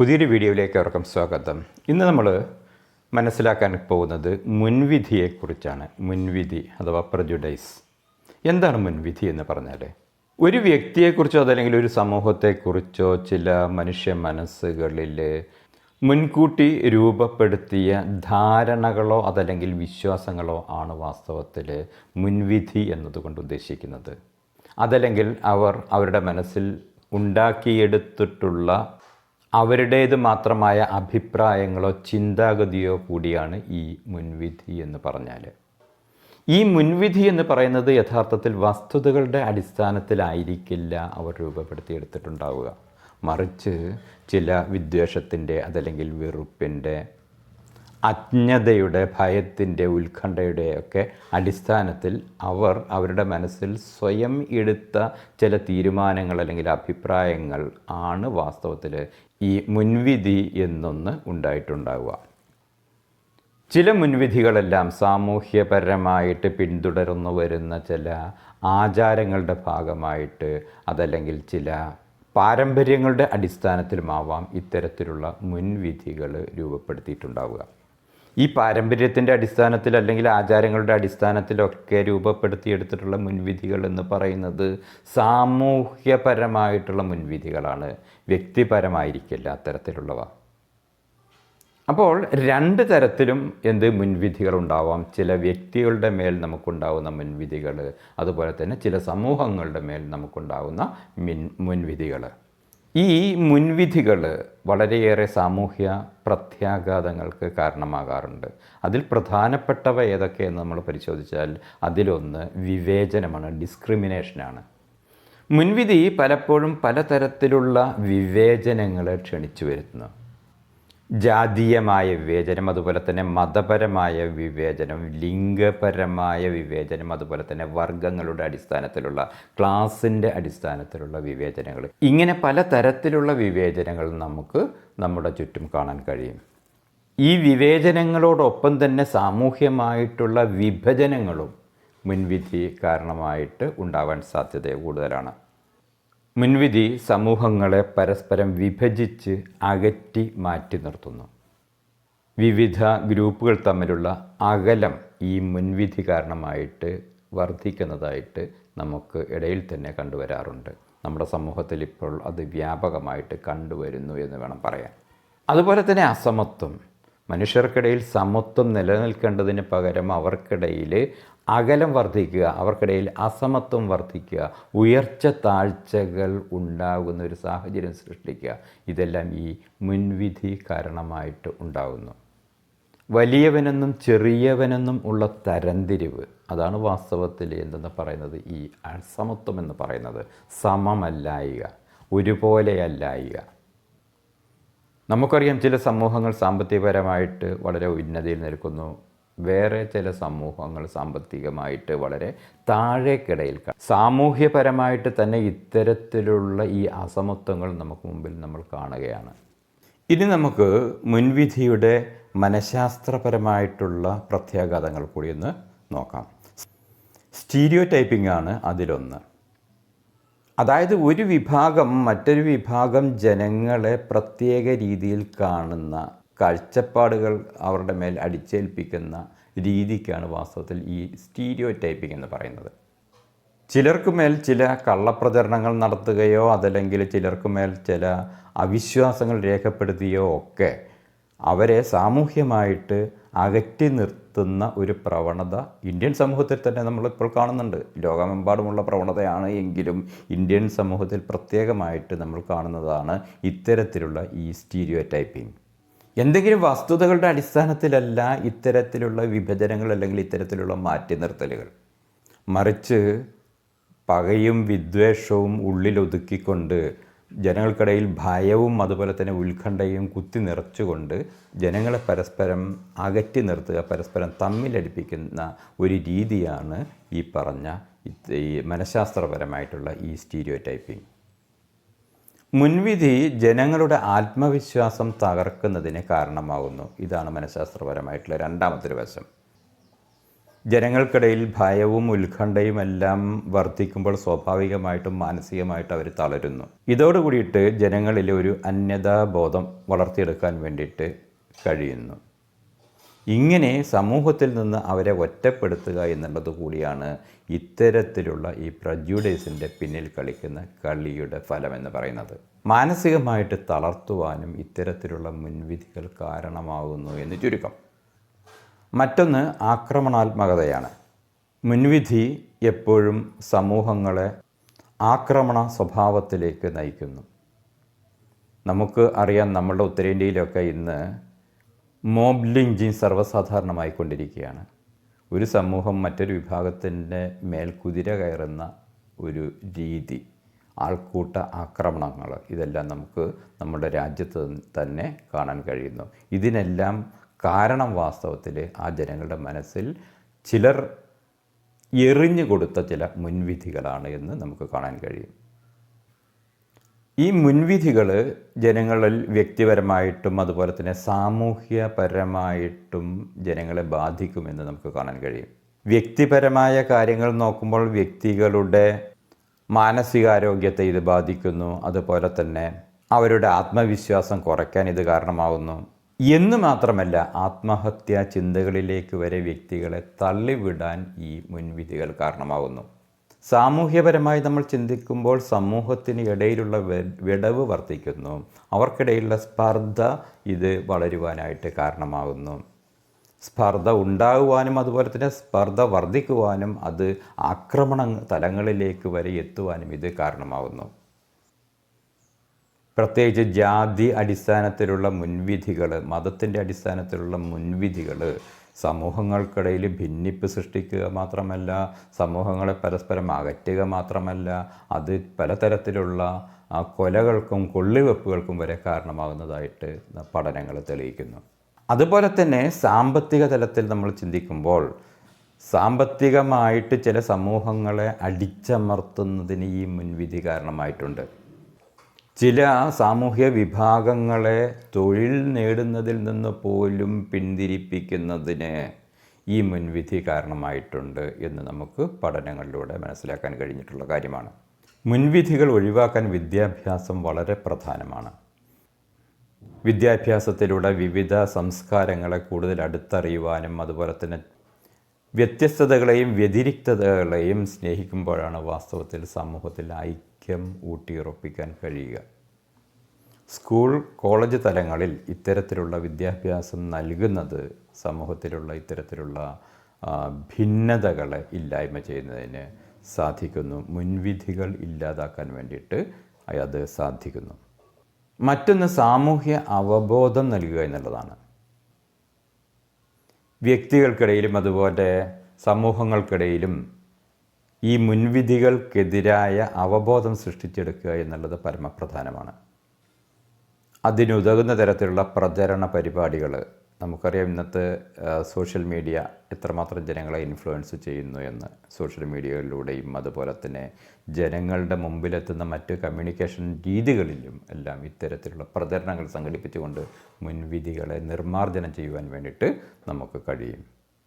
പുതിയൊരു വീഡിയോയിലേക്ക് അവർക്കും സ്വാഗതം. ഇന്ന് നമ്മൾ മനസ്സിലാക്കാൻ പോകുന്നത് മുൻവിധിയെക്കുറിച്ചാണ്. മുൻവിധി അഥവാ പ്രജുഡൈസ് എന്താണ് മുൻവിധി എന്ന് പറഞ്ഞാൽ ഒരു വ്യക്തിയെക്കുറിച്ചോ അതല്ലെങ്കിൽ ഒരു സമൂഹത്തെക്കുറിച്ചോ ചില മനുഷ്യ മനസ്സുകളിൽ മുൻകൂട്ടി രൂപപ്പെടുത്തിയ ധാരണകളോ അതല്ലെങ്കിൽ വിശ്വാസങ്ങളോ ആണ് വാസ്തവത്തിൽ മുൻവിധി എന്നതുകൊണ്ട് ഉദ്ദേശിക്കുന്നത്. അതല്ലെങ്കിൽ അവർ അവരുടെ മനസ്സിൽ ഉണ്ടാക്കിയെടുത്തിട്ടുള്ള അവരുടേത് മാത്രമായ അഭിപ്രായങ്ങളോ ചിന്താഗതിയോ കൂടിയാണ് ഈ മുൻവിധി എന്ന് പറഞ്ഞാൽ ഈ മുൻവിധി എന്ന് പറയുന്നത് യഥാർത്ഥത്തിൽ വസ്തുതകളുടെ അടിസ്ഥാനത്തിലായിരിക്കില്ല അവർ രൂപപ്പെടുത്തിയെടുത്തിട്ടുണ്ടാവുക. മറിച്ച് ചില വിദ്വേഷത്തിന്റെ അതല്ലെങ്കിൽ വെറുപ്പിന്റെ അജ്ഞതയുടെ ഭയത്തിന്റെ ഉത്കണ്ഠയുടെ ഒക്കെ അടിസ്ഥാനത്തിൽ അവർ അവരുടെ മനസ്സിൽ സ്വയം എടുത്ത ചില തീരുമാനങ്ങൾ അല്ലെങ്കിൽ അഭിപ്രായങ്ങൾ ആണ് വാസ്തവത്തിൽ ഈ മുൻവിധി എന്നൊന്ന് ഉണ്ടായിട്ടുണ്ടാവുക. ചില മുൻവിധികളെല്ലാം സാമൂഹ്യപരമായിട്ട് പിന്തുടർന്നു വരുന്ന ചില ആചാരങ്ങളുടെ ഭാഗമായിട്ട് അതല്ലെങ്കിൽ ചില പാരമ്പര്യങ്ങളുടെ അടിസ്ഥാനത്തിലുമാവാം ഇത്തരത്തിലുള്ള മുൻവിധികൾ രൂപപ്പെടുത്തിയിട്ടുണ്ടാവുക. ഈ പാരമ്പര്യത്തിന്റെ അടിസ്ഥാനത്തിൽ അല്ലെങ്കിൽ ആചാരങ്ങളുടെ അടിസ്ഥാനത്തിലൊക്കെ രൂപപ്പെടുത്തിയെടുത്തിട്ടുള്ള മുൻവിധികൾ എന്ന് പറയുന്നത് സാമൂഹ്യപരമായിട്ടുള്ള മുൻവിധികളാണ്. വ്യക്തിപരമായിരിക്കില്ല അത്തരത്തിലുള്ളവ. അപ്പോൾ രണ്ട് തരത്തിലും എന്ത് മുൻവിധികൾ ഉണ്ടാവാം. ചില വ്യക്തികളുടെ മേൽ നമുക്കുണ്ടാവുന്ന മുൻവിധികൾ അതുപോലെ തന്നെ ചില സമൂഹങ്ങളുടെ മേൽ നമുക്കുണ്ടാവുന്ന മിൻ മുൻവിധികൾ. ഈ മുൻവിധികൾ വളരെയേറെ സാമൂഹ്യ പ്രത്യാഘാതങ്ങൾക്ക് കാരണമാകാറുണ്ട്. അതിൽ പ്രധാനപ്പെട്ടവ ഏതൊക്കെയെന്ന് നമ്മൾ പരിശോധിച്ചാൽ അതിലൊന്ന് വിവേചനമാണ് ഡിസ്ക്രിമിനേഷനാണ്. മുൻവിധി പലപ്പോഴും പലതരത്തിലുള്ള വിവേചനങ്ങളെ ക്ഷണിച്ചു വരുന്നു ജാതീയമായ വിവേചനം അതുപോലെ തന്നെ മതപരമായ വിവേചനം ലിംഗപരമായ വിവേചനം അതുപോലെ തന്നെ വർഗങ്ങളുടെ അടിസ്ഥാനത്തിലുള്ള ക്ലാസിന്റെ അടിസ്ഥാനത്തിലുള്ള വിവേചനങ്ങൾ. ഇങ്ങനെ പല തരത്തിലുള്ള വിവേചനങ്ങൾ നമുക്ക് നമ്മുടെ ചുറ്റും കാണാൻ കഴിയും. ഈ വിവേചനങ്ങളോടൊപ്പം തന്നെ സാമൂഹ്യമായിട്ടുള്ള വിഭജനങ്ങളും മുൻവിധി കാരണമായിട്ട് ഉണ്ടാവാൻ സാധ്യത കൂടുതലാണ്. മുൻവിധി സമൂഹങ്ങളെ പരസ്പരം വിഭജിച്ച് അകറ്റി മാറ്റി നിർത്തുന്നു. വിവിധ ഗ്രൂപ്പുകൾ തമ്മിലുള്ള അകലം ഈ മുൻവിധി കാരണമായിട്ട് വർദ്ധിക്കുന്നതായിട്ട് നമുക്ക് ഇടയിൽ തന്നെ കണ്ടുവരാറുണ്ട്. നമ്മുടെ സമൂഹത്തിൽ ഇപ്പോൾ അത് വ്യാപകമായിട്ട് കണ്ടുവരുന്നു എന്ന് വേണം പറയാൻ. അതുപോലെ തന്നെ അസമത്വം. മനുഷ്യർക്കിടയിൽ സമത്വം നിലനിൽക്കേണ്ടതിന് പകരം അവർക്കിടയിൽ അകലം വർദ്ധിക്കുക അവർക്കിടയിൽ അസമത്വം വർദ്ധിക്കുക ഉയർച്ച താഴ്ചകൾ ഉണ്ടാകുന്ന ഒരു സാഹചര്യം സൃഷ്ടിക്കുക. ഇതെല്ലാം ഈ മുൻവിധി കാരണമായിട്ട് ഉണ്ടാകുന്നു. വലിയവനെന്നും ചെറിയവനെന്നും ഉള്ള തരംതിരിവ് അതാണ് വാസ്തവത്തിൽ എന്തെന്ന് പറയുന്നത്? ഈ അസമത്വം എന്ന് പറയുന്നത്. സമമല്ലായിക ഒരുപോലെയല്ലായിക. നമുക്കറിയാം ചില സമൂഹങ്ങൾ സാമ്പത്തികപരമായിട്ട് വളരെ ഉന്നതിയിൽ നിൽക്കുന്നു. വേറെ ചില സമൂഹങ്ങൾ സാമ്പത്തികമായിട്ട് വളരെ താഴേക്കിടയിൽ സാമൂഹ്യപരമായിട്ട് തന്നെ ഇത്തരത്തിലുള്ള ഈ അസമത്വങ്ങൾ നമുക്ക് മുമ്പിൽ നമ്മൾ കാണുകയാണ്. ഇനി നമുക്ക് മുൻവിധിയുടെ മനഃശാസ്ത്രപരമായിട്ടുള്ള പ്രത്യാഘാതങ്ങൾ കൂടി ഒന്ന് നോക്കാം. സ്റ്റീരിയോ ടൈപ്പിംഗ് ആണ് അതിലൊന്ന്. അതായത് ഒരു വിഭാഗം മറ്റൊരു വിഭാഗം ജനങ്ങളെ പ്രത്യേക രീതിയിൽ കാണുന്ന കാഴ്ചപ്പാടുകൾ അവരുടെ മേൽ അടിച്ചേൽപ്പിക്കുന്ന രീതിക്കാണ് വാസ്തവത്തിൽ ഈ സ്റ്റീരിയോ ടൈപ്പിംഗ് എന്ന് പറയുന്നത്. ചിലർക്ക് മേൽ ചില കള്ളപ്രചരണങ്ങൾ നടത്തുകയോ അതല്ലെങ്കിൽ ചിലർക്ക് മേൽ ചില അവിശ്വാസങ്ങൾ രേഖപ്പെടുത്തുകയോ ഒക്കെ അവരെ സാമൂഹ്യമായിട്ട് അകറ്റി നിർത്തുന്ന ഒരു പ്രവണത ഇന്ത്യൻ സമൂഹത്തിൽ തന്നെ നമ്മളിപ്പോൾ കാണുന്നുണ്ട്. ലോകമെമ്പാടുമുള്ള പ്രവണതയാണ് എങ്കിലും ഇന്ത്യൻ സമൂഹത്തിൽ പ്രത്യേകമായിട്ട് നമ്മൾ കാണുന്നതാണ് ഇത്തരത്തിലുള്ള ഈ സ്റ്റീരിയോ ടൈപ്പിംഗ് എന്തെങ്കിലും വസ്തുതകളുടെ അടിസ്ഥാനത്തിലല്ല ഇത്തരത്തിലുള്ള വിഭജനങ്ങൾ അല്ലെങ്കിൽ ഇത്തരത്തിലുള്ള മാറ്റി നിർത്തലുകൾ. മറിച്ച് പകയും വിദ്വേഷവും ഉള്ളിലൊതുക്കിക്കൊണ്ട് ജനങ്ങൾക്കിടയിൽ ഭയവും അതുപോലെ തന്നെ ഉത്കണ്ഠയും കുത്തി നിറച്ചുകൊണ്ട് ജനങ്ങളെ പരസ്പരം അകറ്റി നിർത്തുക പരസ്പരം തമ്മിലടിപ്പിക്കുന്ന ഒരു രീതിയാണ് ഈ പറഞ്ഞ ഈ മനഃശാസ്ത്രപരമായിട്ടുള്ള ഈ സ്റ്റീരിയോ ടൈപ്പിംഗ് മുൻവിധി ജനങ്ങളുടെ ആത്മവിശ്വാസം തകർക്കുന്നതിന് കാരണമാകുന്നു ഇതാണ് മനഃശാസ്ത്രപരമായിട്ടുള്ള രണ്ടാമത്തെ ഒരു വശം. ജനങ്ങൾക്കിടയിൽ ഭയവും ഉത്കണ്ഠയും എല്ലാം വർദ്ധിക്കുമ്പോൾ സ്വാഭാവികമായിട്ടും മാനസികമായിട്ട് അവർ തളരുന്നു. ഇതോടുകൂടിയിട്ട് ജനങ്ങളിൽ ഒരു അന്യതാബോധം വളർത്തിയെടുക്കാൻ വേണ്ടിയിട്ട് കഴിയുന്നു. ഇങ്ങനെ സമൂഹത്തിൽ നിന്ന് അവരെ ഒറ്റപ്പെടുത്തുക എന്നുള്ളത് കൂടിയാണ് ഇത്തരത്തിലുള്ള ഈ പ്രജുഡേസിന്റെ പിന്നിൽ കളിക്കുന്ന കളിയുടെ ഫലമെന്ന് പറയുന്നത്. മാനസികമായിട്ട് തളർത്തുവാനും ഇത്തരത്തിലുള്ള മുൻവിധികൾ കാരണമാകുന്നു എന്ന് ചുരുക്കം. മറ്റൊന്ന് ആക്രമണാത്മകതയാണ്. മുൻവിധി എപ്പോഴും സമൂഹങ്ങളെ ആക്രമണ സ്വഭാവത്തിലേക്ക് നയിക്കുന്നു. നമുക്ക് അറിയാം നമ്മളുടെ ഉത്തരേന്ത്യയിലൊക്കെ ഇന്ന് മോബ് ലിഞ്ചിങ് സർവസാധാരണമായിക്കൊണ്ടിരിക്കുകയാണ് ഒരു സമൂഹം മറ്റൊരു വിഭാഗത്തിന്റെ മേൽ കുതിര കയറുന്ന ഒരു രീതി ആൾക്കൂട്ട ആക്രമണങ്ങൾ ഇതെല്ലാം നമുക്ക് നമ്മുടെ രാജ്യത്ത് തന്നെ കാണാൻ കഴിയുന്നു. ഇതിനെല്ലാം കാരണം വാസ്തവത്തിൽ ആ ജനങ്ങളുടെ മനസ്സിൽ ചിലർ എറിഞ്ഞു കൊടുത്ത ചില മുൻവിധികളാണ് എന്ന് നമുക്ക് കാണാൻ കഴിയും. ഈ മുൻവിധികൾ ജനങ്ങളിൽ വ്യക്തിപരമായിട്ടും അതുപോലെ തന്നെ സാമൂഹ്യപരമായിട്ടും ജനങ്ങളെ ബാധിക്കുമെന്ന് നമുക്ക് കാണാൻ കഴിയും. വ്യക്തിപരമായ കാര്യങ്ങൾ നോക്കുമ്പോൾ വ്യക്തികളുടെ മാനസികാരോഗ്യത്തെ ഇത് ബാധിക്കുന്നു. അതുപോലെ തന്നെ അവരുടെ ആത്മവിശ്വാസം കുറയ്ക്കാൻ ഇത് കാരണമാകുന്നു എന്ന് മാത്രമല്ല ആത്മഹത്യാ ചിന്തകളിലേക്ക് വരെ വ്യക്തികളെ തള്ളിവിടാൻ ഈ മുൻവിധികൾ കാരണമാകുന്നു. സാമൂഹ്യപരമായി നമ്മൾ ചിന്തിക്കുമ്പോൾ സമൂഹത്തിന് ഇടയിലുള്ള വിടവ് വർദ്ധിക്കുന്നു. അവർക്കിടയിലുള്ള സ്പർദ്ധ ഇത് വളരുവാനായിട്ട് കാരണമാകുന്നു. സ്പർദ്ധ ഉണ്ടാകുവാനും അതുപോലെ തന്നെ സ്പർദ്ധ വർദ്ധിക്കുവാനും അത് ആക്രമണ തലങ്ങളിലേക്ക് വരെ എത്തുവാനും ഇത് കാരണമാകുന്നു. പ്രത്യേകിച്ച് ജാതി അടിസ്ഥാനത്തിലുള്ള മുൻവിധികൾ മതത്തിന്റെ അടിസ്ഥാനത്തിലുള്ള മുൻവിധികൾ സമൂഹങ്ങൾക്കിടയിൽ ഭിന്നിപ്പ് സൃഷ്ടിക്കുക മാത്രമല്ല സമൂഹങ്ങളെ പരസ്പരം അകറ്റുക മാത്രമല്ല അത് പലതരത്തിലുള്ള കൊലകൾക്കും കൊള്ളിവെപ്പുകൾക്കും വരെ കാരണമാകുന്നതായിട്ട് പഠനങ്ങൾ തെളിയിക്കുന്നു. അതുപോലെ തന്നെ സാമ്പത്തിക തലത്തിൽ നമ്മൾ ചിന്തിക്കുമ്പോൾ സാമ്പത്തികമായിട്ട് ചില സമൂഹങ്ങളെ അടിച്ചമർത്തുന്നതിന് ഈ മുൻവിധി കാരണമായിട്ടുണ്ട്. ചില സാമൂഹ്യ വിഭാഗങ്ങളെ തൊഴിൽ നേടുന്നതിൽ നിന്ന് പോലും പിന്തിരിപ്പിക്കുന്നതിന് ഈ മുൻവിധി കാരണമായിട്ടുണ്ട് എന്ന് നമുക്ക് പഠനങ്ങളിലൂടെ മനസ്സിലാക്കാൻ കഴിഞ്ഞിട്ടുള്ള കാര്യമാണ്. മുൻവിധികൾ ഒഴിവാക്കാൻ വിദ്യാഭ്യാസം വളരെ പ്രധാനമാണ്. വിദ്യാഭ്യാസത്തിലൂടെ വിവിധ സംസ്കാരങ്ങളെ കൂടുതൽ അടുത്തറിയുവാനും അതുപോലെ തന്നെ വ്യത്യസ്തതകളെയും വ്യതിരിക്തതകളെയും സ്നേഹിക്കുമ്പോഴാണ് വാസ്തവത്തിൽ സമൂഹത്തിൽ ഐക്യം ഊട്ടിയുറപ്പിക്കാൻ കഴിയുക. സ്കൂൾ കോളേജ് തലങ്ങളിൽ ഇത്തരത്തിലുള്ള വിദ്യാഭ്യാസം നൽകുന്നത് സമൂഹത്തിലുള്ള ഇത്തരത്തിലുള്ള ഭിന്നതകളെ ഇല്ലായ്മ ചെയ്യുന്നതിന് സാധിക്കുന്നു. മുൻവിധികൾ ഇല്ലാതാക്കാൻ വേണ്ടിയിട്ട് അത് സാധിക്കുന്നു. മറ്റൊന്ന് സാമൂഹ്യ അവബോധം നൽകുക എന്നുള്ളതാണ്. വ്യക്തികൾക്കിടയിലും അതുപോലെ സമൂഹങ്ങൾക്കിടയിലും ഈ മുൻവിധികൾക്കെതിരായ അവബോധം സൃഷ്ടിച്ചെടുക്കുക എന്നുള്ളത് പരമപ്രധാനമാണ്. അതിനുതകുന്ന തരത്തിലുള്ള പ്രചരണ പരിപാടികൾ നമുക്കറിയാം ഇന്നത്തെ സോഷ്യൽ മീഡിയ എത്രമാത്രം ജനങ്ങളെ ഇൻഫ്ലുവൻസ് ചെയ്യുന്നു എന്ന് സോഷ്യൽ മീഡിയകളിലൂടെയും അതുപോലെ തന്നെ ജനങ്ങളുടെ മുമ്പിലെത്തുന്ന മറ്റ് കമ്മ്യൂണിക്കേഷൻ രീതികളിലും എല്ലാം ഇത്തരത്തിലുള്ള പ്രചരണങ്ങൾ സംഘടിപ്പിച്ചുകൊണ്ട് മുൻവിധികളെ നിർമ്മാർജനം ചെയ്യുവാൻ വേണ്ടിയിട്ട് നമുക്ക് കഴിയും.